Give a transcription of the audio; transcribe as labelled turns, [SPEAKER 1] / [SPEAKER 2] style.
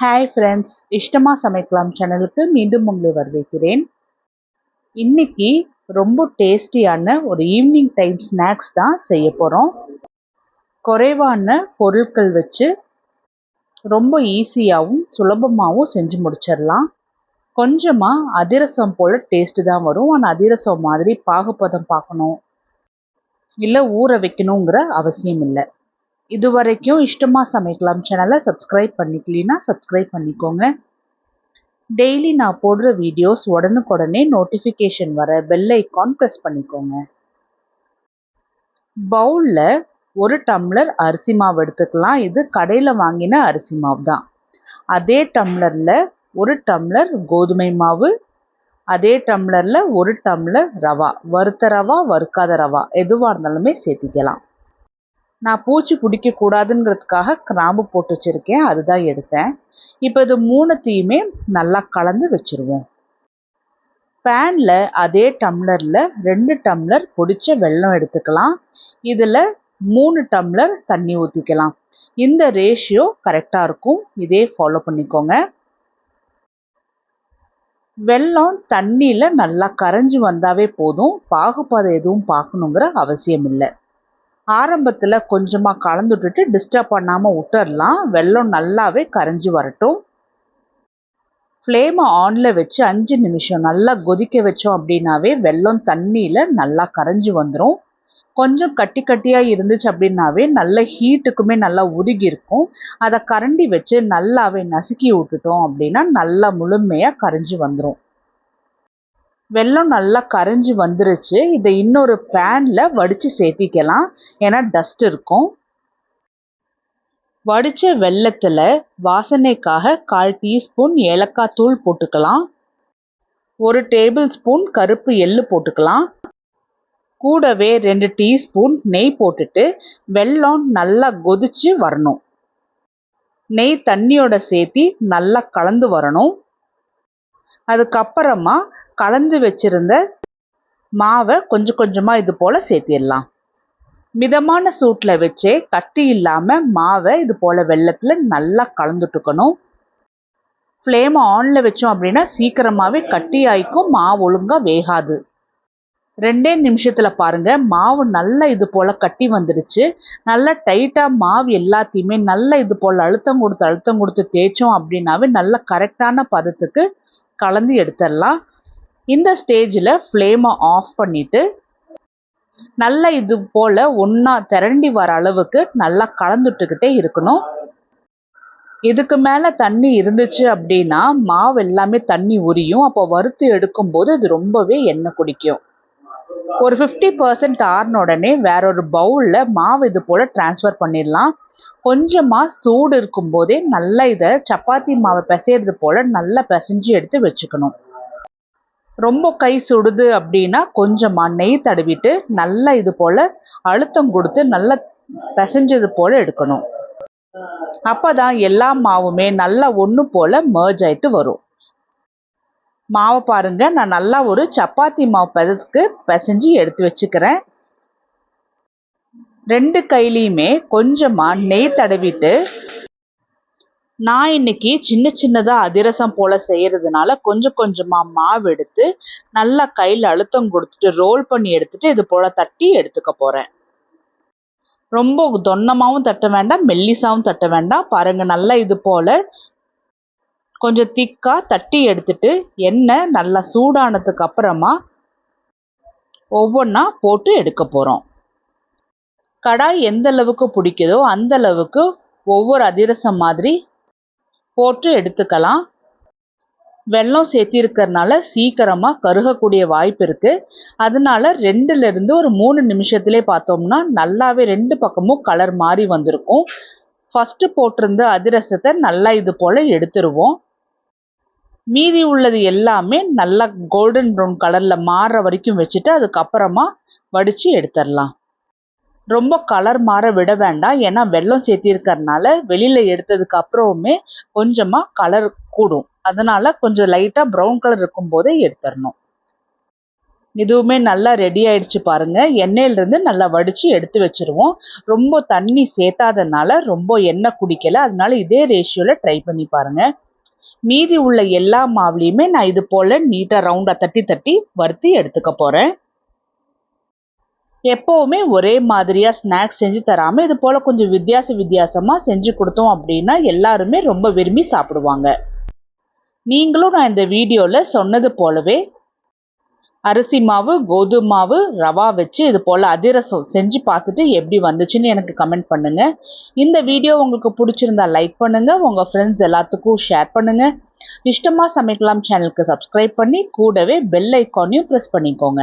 [SPEAKER 1] Hi friends இஷ்டமா சமைக்கலாம் சேனலுக்கு மீண்டும் உங்களை வரவேற்கிறேன். இன்னைக்கு ரொம்ப டேஸ்டியான ஒரு ஈவினிங் டைம் ஸ்நாக்ஸ் தான் செய்ய போகிறோம் குறைவான பொருட்கள் வச்சு ரொம்ப ஈஸியாகவும் சுலபமாகவும் செஞ்சு முடிச்சிடலாம். கொஞ்சமாக அதிரசம் போல் டேஸ்ட்டு தான் வரும். ஆனால் அதிரசம் மாதிரி பாகுபதம் பார்க்கணும். இல்லை ஊற வைக்கணுங்கிற அவசியம் இல்லை. இது வரைக்கும் இஷ்டமாக சமைக்கலாம். சேனலை சப்ஸ்கிரைப் பண்ணிக்கலினா சப்ஸ்கிரைப் பண்ணிக்கோங்க. டெய்லி நான் போடுற வீடியோஸ் உடனுக்குடனே நோட்டிஃபிகேஷன் வர பெல் ஐக்கான் ப்ரெஸ் பண்ணிக்கோங்க. பவுலில் ஒரு டம்ளர் அரிசி மாவு எடுத்துக்கலாம். இது கடையில் வாங்கின அரிசி மாவு தான். அதே டம்ளரில் ஒரு டம்ளர் கோதுமை மாவு. அதே டம்ளரில் ஒரு டம்ளர் ரவா. வறுத்த ரவா வறுக்காத ரவா. எதுவாக இருந்தாலுமே சேர்த்திக்கலாம். நான் பூச்சி பிடிக்கக்கூடாதுங்கிறதுக்காக கிராம்பு போட்டு வச்சுருக்கேன் அதுதான் எடுத்தேன். இப்போ இது மூணுத்தையுமே நல்லா கலந்து வச்சுருவோம். பேனில் அதே டம்ளரில் ரெண்டு டம்ளர் பொடிச்ச வெல்லம் எடுத்துக்கலாம். இதில் மூணு டம்ளர் தண்ணி ஊற்றிக்கலாம் இந்த ரேஷியோ கரெக்டாக இருக்கும். இதே ஃபாலோ பண்ணிக்கோங்க. வெல்லம் தண்ணியில் நல்லா கரைஞ்சி வந்தாவே போதும். பாகுபாதை எதுவும் பார்க்கணுங்கிற அவசியம் இல்லை ஆரம்பத்தில் கொஞ்சமாக கலந்து விட்டுட்டு டிஸ்டர்ப் பண்ணாமல் விட்டுடலாம் வெல்லம் நல்லாவே கரைஞ்சி வரட்டும். ஃப்ளேமை ஆனில் வச்சு அஞ்சு நிமிஷம் நல்லா கொதிக்க வச்சோம் அப்படின்னாவே வெல்லம் தண்ணியில் நல்லா கரைஞ்சி வந்துடும் கொஞ்சம் கட்டி கட்டியாக இருந்துச்சு அப்படின்னாவே நல்ல ஹீட்டுக்குமே நல்லா உருகி இருக்கும். அதை கரண்டி வச்சு நல்லாவே நசுக்கி விட்டுட்டோம் அப்படின்னா நல்லா முழுமையாக கரைஞ்சி வந்துடும் வெல்லம் நல்லா கரைஞ்சி வந்துருச்சு. இதை இன்னொரு பேனில் வடித்து சேர்த்திக்கலாம். ஏன்னா டஸ்ட் இருக்கும். வடித்த வெள்ளத்தில் வாசனைக்காக கால் டீஸ்பூன் ஏலக்காய் தூள் போட்டுக்கலாம். ஒரு டேபிள் ஸ்பூன் கருப்பு எள்ளு போட்டுக்கலாம். கூடவே ரெண்டு டீஸ்பூன் நெய் போட்டுட்டு வெல்லம் நல்லா கொதிச்சு வரணும். நெய் தண்ணியோட சேர்த்தி நல்லா கலந்து வரணும். அதுக்கப்புறமா கலந்து வச்சிருந்த மாவை கொஞ்சம் கொஞ்சமாக இது போல் சேர்த்திடலாம். மிதமான சூட்டில் வச்சே கட்டி இல்லாமல் மாவை இது போல் வெள்ளத்தில் நல்லா கலந்துட்டுக்கணும். ஃப்ளேமை ஆனில் வச்சோம் அப்படின்னா சீக்கிரமாகவே கட்டி ஆயிக்கும் மாவு ஒழுங்காக வேகாது. ரெண்டே நிமிஷத்தில் பாருங்கள் மாவு நல்லா இது போல் கட்டி வந்துடுச்சு நல்லா டைட்டாக மாவு எல்லாத்தையுமே நல்லா இது போல் அழுத்தம் கொடுத்து அழுத்தம் கொடுத்து தேய்ச்சோம் அப்படின்னாவே நல்ல கரெக்டான பதத்துக்கு கலந்து எடுத்துடலாம். இந்த ஸ்டேஜில் ஃப்ளேமை ஆஃப் பண்ணிவிட்டு நல்லா இது போல் ஒன்றா திரண்டி வர அளவுக்கு நல்லா கலந்துட்டுக்கிட்டே இருக்கணும். இதுக்கு மேலே தண்ணி இருந்துச்சு அப்படின்னா மாவு எல்லாமே தண்ணி உரியும். அப்போ வறுத்து எடுக்கும்போது இது ரொம்பவே எண்ணெய் குடிக்கும். ஒரு ஃபிஃப்டி பர்சன்ட் ஆறின உடனே வேற ஒரு பவுலில் மாவு இது போல் ட்ரான்ஸ்ஃபர் பண்ணிடலாம். கொஞ்சமாக சூடு இருக்கும்போதே நல்லா இதை சப்பாத்தி மாவை பிசையிறது போல் நல்லா பிசைஞ்சு எடுத்து வச்சுக்கணும். ரொம்ப கை சுடுது அப்படின்னா கொஞ்சமாக நெய் தடவிட்டு நல்லா இது போல் அழுத்தம் கொடுத்து நல்லா பிசைஞ்சது போல் எடுக்கணும். அப்போ தான் எல்லா மாவுமே நல்லா ஒன்று போல் மர்ஜ் ஆகிட்டு வரும். மாவை பாருங்க. நான் நல்லா ஒரு சப்பாத்தி மாவு பதத்துக்கு பிசைஞ்சு எடுத்து வச்சுக்கிறேன். ரெண்டு கையிலையுமே கொஞ்சமாக நெய் தடவிட்டு நான் இன்னைக்கு சின்ன சின்னதாக அதிரசம் போல் செய்கிறதுனால கொஞ்சம் கொஞ்சமாக மாவு எடுத்து நல்லா கையில் அழுத்தம் கொடுத்துட்டு ரோல் பண்ணி எடுத்துட்டு இது போல் தட்டி எடுத்துக்க போகிறேன் ரொம்ப தொன்னமாகவும் தட்ட வேண்டாம் மெல்லிசாவும் தட்ட வேண்டாம். பாருங்கள் நல்லா இது போல் கொஞ்சம் திக்காக தட்டி எடுத்துட்டு எண்ணெய் நல்லா சூடானதுக்கு அப்புறமா ஒவ்வொன்றா போட்டு எடுக்க போகிறோம் கடாய் எந்த அளவுக்கு பிடிக்குதோ அந்த அளவுக்கு ஒவ்வொரு அதிரசம் மாதிரி போட்டு எடுத்துக்கலாம். வெல்லம் சேர்த்திருக்கிறதுனால சீக்கிரமாக கருகக்கூடிய வாய்ப்பு இருக்குது அதனால ரெண்டுலேருந்து ஒரு மூணு நிமிஷத்துலேயே பார்த்தோம்னா நல்லாவே ரெண்டு பக்கமும் கலர் மாறி வந்திருக்கும். ஃபஸ்ட்டு போட்டிருந்த அதிரசத்தை நல்லா இது போல் எடுத்துருவோம். மீதி உள்ளது எல்லாமே நல்லா கோல்டன் ப்ரௌன் கலரில் மாறுற வரைக்கும் வச்சுட்டு அதுக்கப்புறமா வடித்து எடுத்துடலாம். ரொம்ப கலர் மாற விட வேண்டாம். ஏன்னா வெல்லம் சேர்த்திருக்கறனால வெளியில் எடுத்ததுக்கு அப்புறமே கொஞ்சமாக கலர் கூடும். அதனால் கொஞ்சம் லைட்டாக ப்ரௌன் கலர் இருக்கும்போதே எடுத்துடணும். இதுவுமே நல்லா ரெடி ஆயிடுச்சு பாருங்க. எண்ணெயிலிருந்து நல்லா வடித்து எடுத்து வச்சுருவோம். ரொம்ப தண்ணி சேர்த்தாதனால ரொம்ப எண்ணெய் குடிக்கலை. அதனால இதே ரேஷியோவில் ட்ரை பண்ணி பாருங்கள் மீதி உள்ள எல்லா மாவுலையுமே நான் இது போல் நீட்டாக ரவுண்டாக தட்டி தட்டி வறுத்தி எடுத்துக்க போகிறேன் எப்போவுமே ஒரே மாதிரியாக ஸ்நாக்ஸ் செஞ்சு தராமல் இது போல் கொஞ்சம் வித்தியாச வித்தியாசமாக செஞ்சு கொடுத்தோம் அப்படின்னா எல்லாருமே ரொம்ப விரும்பி சாப்பிடுவாங்க. நீங்களும் நான் இந்த வீடியோவில் சொன்னது போலவே அரிசி மாவு கோதுமை மாவு ரவா வச்சு இது போல் அதிரசம் செஞ்சு பார்த்துட்டு எப்படி வந்துச்சுன்னு எனக்கு கமெண்ட் பண்ணுங்கள் இந்த வீடியோ உங்களுக்கு பிடிச்சிருந்தா லைக் பண்ணுங்கள் உங்கள் ஃப்ரெண்ட்ஸ் எல்லாத்துக்கும் ஷேர் பண்ணுங்கள் இஷ்டமாக சமைக்கலாம் சேனலுக்கு சப்ஸ்கிரைப் பண்ணி கூடவே பெல் ஐக்கானையும் ப்ரெஸ் பண்ணிக்கோங்க.